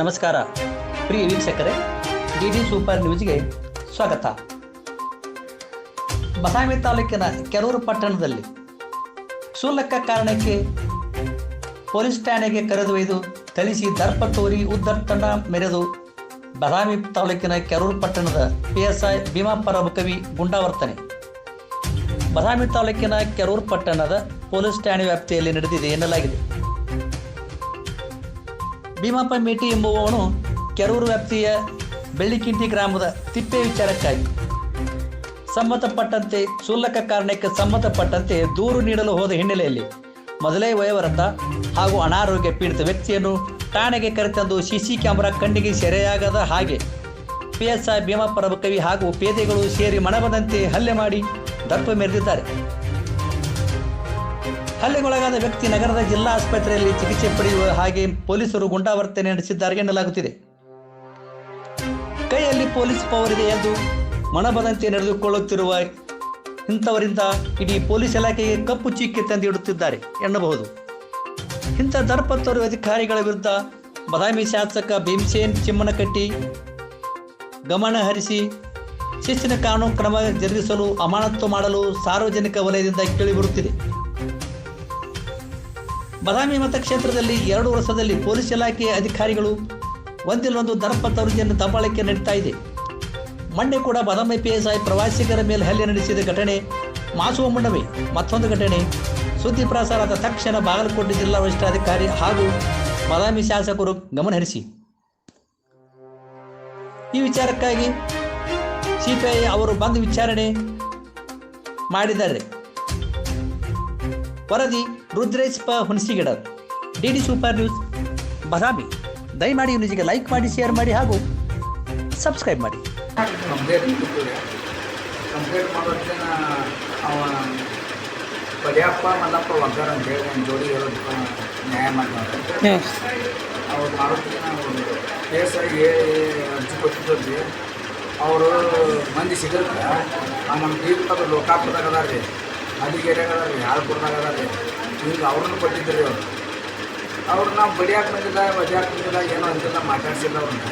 ನಮಸ್ಕಾರ. ಪ್ರಿಯ ವೀಕ್ಷಕರೇ, D D super ನ್ಯೂಸ್ಗೆ ಸ್ವಾಗತ. ಬದಾಮಿ ತಾಲೂಕಿನ ಕೆರೂರು ಪಟ್ಟಣದಲ್ಲಿ ಕ್ಷುಲ್ಲಕ ಕಾರಣಕ್ಕೆ ಪೊಲೀಸ್ ಠಾಣೆಗೆ ಕರೆದೊಯ್ದು ಥಳಿಸಿ ದರ್ಪ ತೋರಿ ಉದ್ದರ್ತನ ಮೆರೆದು ಬದಾಮಿ ತಾಲೂಕಿನ ಕೆರೂರು ಪಟ್ಟಣದ ಪಿ ಎಸ್ ಐ ಭೀಮಾಪರ ಕವಿ ಗುಂಡಾವರ್ತನೆ. ಬದಾಮಿ ತಾಲೂಕಿನ ಕೆರೂರು ಪಟ್ಟಣದ ಪೊಲೀಸ್ ಠಾಣೆ ವ್ಯಾಪ್ತಿಯಲ್ಲಿ ನಡೆದಿದೆ ಎನ್ನಲಾಗಿದೆ. ಭೀಮಪ್ಪ ಮೇಟಿ ಎಂಬುವವನು ಕೆರೂರು ವ್ಯಾಪ್ತಿಯ ಬೆಳ್ಳಿಕಿಂಟಿ ಗ್ರಾಮದ ತಿಪ್ಪೆ ವಿಚಾರಕ್ಕಾಗಿ. ಸಂಬಂಧಪಟ್ಟಂತೆ ಕ್ಷುಲ್ಲಕ ಕಾರಣಕ್ಕೆ ಸಂಬಂಧಪಟ್ಟಂತೆ ದೂರು ನೀಡಲು ಹೋದ ಹಿನ್ನೆಲೆಯಲ್ಲಿ ಮೊದಲೇ ವಯೋವೃದ್ಧ ಹಾಗೂ ಅನಾರೋಗ್ಯ ಪೀಡಿತ ವ್ಯಕ್ತಿಯನ್ನು ಠಾಣೆಗೆ ಕರೆತಂದು ಸಿಸಿ ಕ್ಯಾಮೆರಾ ಕಣ್ಣಿಗೆ ಸೆರೆಯಾಗದ ಹಾಗೆ ಪಿ ಎಸ್ ಐ ಭೀಮಪ್ಪ ಕವಿ ಹಾಗೂ ಪೇದೆಗಳು ಸೇರಿ ಮನಬಂದಂತೆ ಹಲ್ಲೆ ಮಾಡಿ ದರ್ಪ ಮೆರೆದಿದ್ದಾರೆ. ಹಲ್ಲೆಗೊಳಗಾದ ವ್ಯಕ್ತಿ ನಗರದ ಜಿಲ್ಲಾ ಆಸ್ಪತ್ರೆಯಲ್ಲಿ ಚಿಕಿತ್ಸೆ ಪಡೆಯುವ ಹಾಗೆ ಪೊಲೀಸರು ಗುಂಡಾವರ್ತನೆ ನಡೆಸಿದ್ದಾರೆ ಎನ್ನಲಾಗುತ್ತಿದೆ. ಕೈಯಲ್ಲಿ ಪೊಲೀಸ್ ಪವರ್ ಇದೆ ಎಂದು ಮನಬದಂತೆ ನಡೆದುಕೊಳ್ಳುತ್ತಿರುವ ಇಂಥವರಿಂದ ಇಡೀ ಪೊಲೀಸ್ ಇಲಾಖೆಗೆ ಕಪ್ಪು ಚೀಕಿ ತಂದಿಡುತ್ತಿದ್ದಾರೆ ಎನ್ನಬಹುದು. ಇಂಥ ದರ್ಪತ್ತರು ಅಧಿಕಾರಿಗಳ ವಿರುದ್ಧ ಬದಾಮಿ ಶಾಸಕ ಭೀಮಸೇನ್ ಚಿಮ್ಮನಕಟ್ಟಿ ಗಮನ ಹರಿಸಿ ಶಿಸ್ತಿನ ಕಾನೂನು ಕ್ರಮ ಜರುಗಿಸಲು ಅಮಾನತ್ತು ಮಾಡಲು ಸಾರ್ವಜನಿಕ ವಲಯದಿಂದ ಕೇಳಿಬರುತ್ತಿದೆ ಬದಾಮಿ ಮತಕ್ಷೇತ್ರದಲ್ಲಿ ಎರಡು ವರ್ಷದಲ್ಲಿ ಪೊಲೀಸ್ ಇಲಾಖೆಯ ಅಧಿಕಾರಿಗಳು ಒಂದಿಲ್ಲೊಂದು ದರ್ಪತ್ತವರಿಯನ್ನು ದಬ್ಬಾಳಿಕೆ ನಡೀತಾ ಇದೆ. ಮಂಡ್ಯ ಕೂಡ ಬದಾಮಿ ಪಿ ಎಸ್ ಐ ಪ್ರವಾಸಿಗರ ಮೇಲೆ ಹಲ್ಲೆ ನಡೆಸಿದ ಘಟನೆ ಮಾಸುವ ಮುನ್ನವೇ ಮತ್ತೊಂದು ಘಟನೆ. ಸುದ್ದಿ ಪ್ರಸಾರದ ತಕ್ಷಣ ಬಾಗಲಕೋಟೆ ಜಿಲ್ಲಾ ವರಿಷ್ಠಾಧಿಕಾರಿ ಹಾಗೂ ಬದಾಮಿ ಶಾಸಕರು ಗಮನಹರಿಸಿ ಈ ವಿಚಾರಕ್ಕಾಗಿ ಸಿಪಿಐ ಅವರು ಬಂದು ವಿಚಾರಣೆ ಮಾಡಿದ್ದಾರೆ. ವರದಿ ರುದ್ರೇಶ್ ಪ Hunasigidar D D super news Badami. ದಯಮಾಡಿ ನ್ಯೂಸಿಗೆ ಲೈಕ್ ಮಾಡಿ ಶೇರ್ ಮಾಡಿ ಹಾಗೂ ಸಬ್ಸ್ಕ್ರೈಬ್ ಮಾಡಿ. ಕಂಪ್ಲೇಂಟ್ ಕಂಪ್ಲೇಂಟ್ ಅವ ಮಲ್ಲಪ್ಪ ಒಗ್ಗರ ಒಂದು ಜೋಡಿ ನ್ಯಾಯ ಮಾಡ್ತಾರೆ ಅವ್ರು ಮಾಡೋದಕ್ಕೆ ನಾವು ಕೇಸ್ ಆಗಿ ಅರ್ಜಿ ಕೊಟ್ಟಿದ್ವಿ ಅವರು ಮಂದಿ ಸಿಗಲ್ಲ. ಆಮೇಲೆ ನಮ್ಮ ದೀಪದ ಲೋಕಾಪುರದಾಗ ಅದಾರ ರೀ ಅದಿಗೆರೆಯಾಗ ಯಾರು ರೀ ಹಿಂಗೆ ಅವ್ರನ್ನ ಕೊಟ್ಟಿದ್ದರು ಅವರು ಅವ್ರು ನಾವು ಬಡಿಯಾಕೆ ಬಂದಿಲ್ಲ ಬಡಿಯಾಕೆ ಬಂದಿಲ್ಲ, ಏನೋ ಅಂತೆಲ್ಲ ಮಾತಾಡ್ಸಿಲ್ಲ ಅವ್ರನ್ನ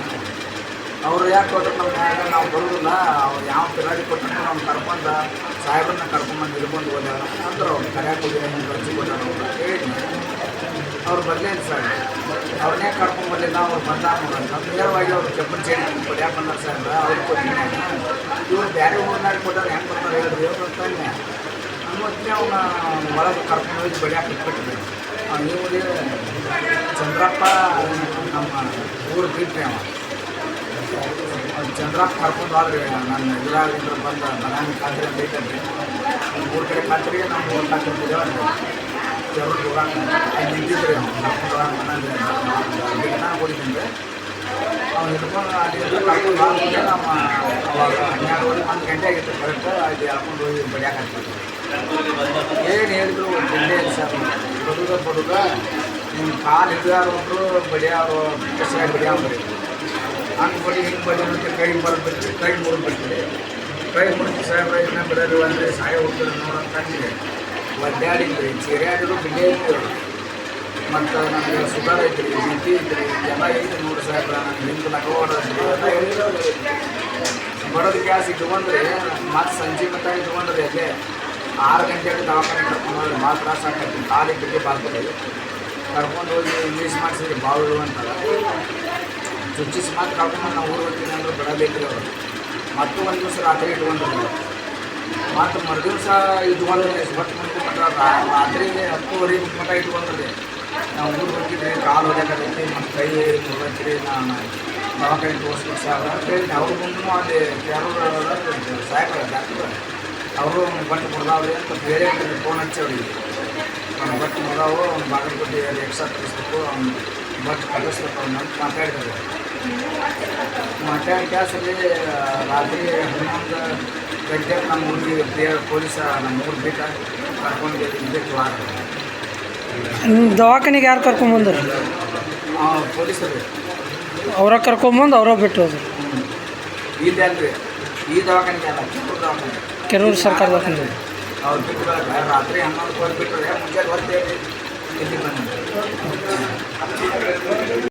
ಅವ್ರು ಯಾಕೆ ಕೊಟ್ಟರು ನಮ್ಮ ಮ್ಯಾಗ ನಾವು ಬರೋದಿಲ್ಲ, ಅವ್ರು ಯಾವ ಪಿರಾಡಿ ಕೊಟ್ಟರು ನಾವು ಕರ್ಕೊಂಡ, ಸಾಹೇಬ್ರನ್ನ ಕರ್ಕೊಂಬಂದು ಹಿಡ್ಕೊಂಡು ಹೋದ ಅಂದ್ರೆ ಅವ್ರು ಕರ್ಯಾಕೆ ಹೋಗಿ ಹಿಂಗೆ ಅರ್ಜಿ ಕೊಟ್ಟಾರ ಅವ್ರು ಬರಲೇ ಸರ್. ಅವ್ರನ್ನೇ ಕರ್ಕೊಂಬರ್ಲಿಲ್ಲ ಅವ್ರು ಬಂದಾಗ ಅಂತ. ನೇರವಾಗಿ ಅವ್ರು ಕೆಪ್ಪನ್ ಚೇಂಜ್ ಕೊಡ್ಯಾಕೆ ಬಂದಾರ ಸರ್ ಅವ್ರಿಗೆ ಕೊಟ್ಟಿನಿ ಇವ್ರು ಬೇರೆ ಊರಿನಾಗ ಕೊಟ್ಟಾರ, ಹೆಂಗೆ ಬರ್ತಾರೆ ಹೇಳಿದ್ರು ಇವ್ರು ಅಂತಾನೆ ಮತ್ತೆ ಅವನ ಒಳಗೆ ಕರ್ಕೊಂಡು ಹೋಗಿ ಬಡಿಯಾಕೆ ಬಿಟ್ಬಿಟ್ಟಿದ್ದೆ ಇವ್ರು ಚಂದ್ರಪ್ಪ ನಮ್ಮ ಊರು ಬಿಟ್ರಿ ಅವ ಚಂದ್ರಪ್ಪ ಕರ್ಕೊಂಡು ಹೋದ್ರಿ ನನ್ನ ಇದ್ರಾಗಿಂದ್ರ ಬಂದ ಮನಾಮಿ ಖಾತ್ರಿ ಅಂತ ಐತಲ್ರಿ ಮೂರು ಕಡೆ ಖಾತ್ರಿಗೆ ನಮ್ಮ ಮೂರು ಖಾತ್ರಿ ಇದೇವಲ್ರಿ ಜरूर ಹೋಗಾಕ ಅಲ್ಲಿ ನಿಂತಿದ್ರಿ ಅವ್ನು ಕರ್ಕೊಂಡು ಹೋಗಾಕ ಮನಾಂದ್ರೆ ನಾನು ಕೊಡಿದ್ದೀನಿ ಅವ್ನು ಹಿಡ್ಕೊಂಡು ನಮ್ಮ ಅವಾಗ ಹನ್ನೆರಡು ಒಂದು ಗಂಟೆ ಆಗಿತ್ತು ಕರೆಕ್ಟ್ ಅಲ್ಲಿ ಹಾಕೊಂಡು ಹೋಗಿ ಬಡಿಯಾಕ ಹಾಕ್ತಿದ್ವಿ ಏನು ಹೇಳಿದ್ರು ಜಿಲ್ಲೆ ಸರ್ ಬಡುಗ ಬಡುಗ ನಿಮ್ಮ ಕಾಲು ಹಿಡಿದಾರು ಒಬ್ಬರು ಬಡಿಯಾರು ಕಸಿಯಾಗಿ ಬಡಿಯಾವ್ರಿ ಹಂಗೆ ಬಡಿ ಹಿಂಗೆ ಬಡಿ ಅಂತ ಕೈ ಬರ್ಬಿಟ್ಟು ಕೈ ಮುರಿದ್ಬಿಡ್ತೀವಿ ಕೈ ಮುರಿದು ಸಾಹೇಬ್ರ ಇನ್ನೂ ಬಿಡೋದು ಅಂದರೆ ಸಾಯ ಹೋಗ್ತಾರೆ ನೋಡೋಂತಂದ್ರೆ ಒದ್ದಾಡಿದ್ರಿ ಚಿರಿಯಾಡಿದ್ರು ಬಿಲ್ಲೇ ಇತ್ತು ಮತ್ತು ನನಗೆ ಸುಧಾರ ಐತ್ರಿ ಬಿ ಪಿ ಐತ್ರಿ ಎಲ್ಲ ಐತೆ ನೋಡಿ ಸಾಹೇಬ್ರ. ನನಗೆ ಹಿಂಗೆ ನಗೋಡ ಬರೋದು ಗ್ಯಾಸ್ ಇಟ್ಕೊಂಡ್ರಿ ಮತ್ತು ಸಂಜೆ ಮಟ್ಟ ಇಟ್ಕೊಂಡ್ರಿ ಅಲ್ಲೇ ಆರು ಗಂಟೆಗೆ ದವಾಖಾನೆ ಕರ್ಕೊಂಡು ಭಾಳ ತ್ರಾಸ ಆಗ್ತೈತಿ ಕಾಲಿಗೆ ಬಿಟ್ಟು ಬಾರ್ತದೆ ಕರ್ಕೊಂಡು ಹೋಗಿ ಇಂಗ್ಲೀಷ್ ಮಾಡಿಸಿದ್ರಿ ಬಾವು ಅಂತಾರೆ ಚುಚ್ಚಿಸಿ ಮಾತ್ರ ಕರ್ಕೊಂಡು ನಾವು ಊರು ಹೋಗ್ತೀನಿ ಅಂದ್ರೆ ಬಿಡಬೇಕ್ರಿ ಅವರು. ಮತ್ತು ಒಂದು ದಿವಸ ರಾತ್ರಿ ಇಟ್ಕೊಂಡ್ರಿ. ಮತ್ತು ಮರುದಿವಸ ಇಟ್ಕೊಂಡ್ರಿ. ಹೊತ್ತು ಮುಂದೆ ರಾತ್ರಿ ಹತ್ತುವರೆ ಮಟ್ಟ ಇಟ್ಕೊಂಡ್ರಿ. ನಾವು ಊರು ಹೋಗಿದ್ರಿ ಕಾಲು ಹೊಡ್ಯಾಕತ್ತೈತಿ ನಮ್ಮ ಕೈ ಮುಗಿದ್ರಿ ನಾನು ದವಾಖಾನೆ ತೋರಿಸ್ಬೇಕು ಸಾಕು ಅಂತ ಹೇಳಿ ಅವ್ರ ಮುಂದೂ ಅಲ್ಲಿ ಯಾರು ಸಾಹೇಬ್ರ ಡಾಕ್ಟ್ರು ಅವರು ಬಟ್ಟೆ ಕೊಡ್ದಾವ್ರಿ ಅಂತ ಬೇರೆ ಫೋನ್ ಹಚ್ಚಿ ಅವ್ರಿಗೆ ಅವ್ನು ಬಟ್ಟೆ ಮುದಾವು ಅವ್ನು ಬಾಗಲಕೋಟೆ ಎಕ್ಸ್ಟ್ರಾ ತರಿಸ್ಬೇಕು ಅವ್ನು ಬಟ್ಟೆ ಕಳಿಸ್ಬೇಕು ಅವ್ನು ಅಂತ ಮಾತಾಡ್ತಾರೆ. ಮಾತಾಡಿ ಕ್ಯಾಸಲ್ಲಿ ರಾತ್ರಿ ಹನ್ನೊಂದು ಗಂಟೆಗೆ ನಮ್ಮ ಊರಿಗೆ ಪೊಲೀಸ ನಮ್ಮ ಊರು ಬೇಕಾಗಿ ಕರ್ಕೊಂಡು ಇದಕ್ಕೆ ವಾರ ದವಾಖಾನಿಗೆ ಯಾರು ಕರ್ಕೊಂಬಂದ್ರು? ಅವ್ರ ಕರ್ಕೊಂಬಂದು ಅವರ ಬಿಟ್ಟು ಹೋದ್ರು ಕೆರೂರು ಸರ್ಕಾರ ದವಾಖಾನೆ. ರಾತ್ರಿ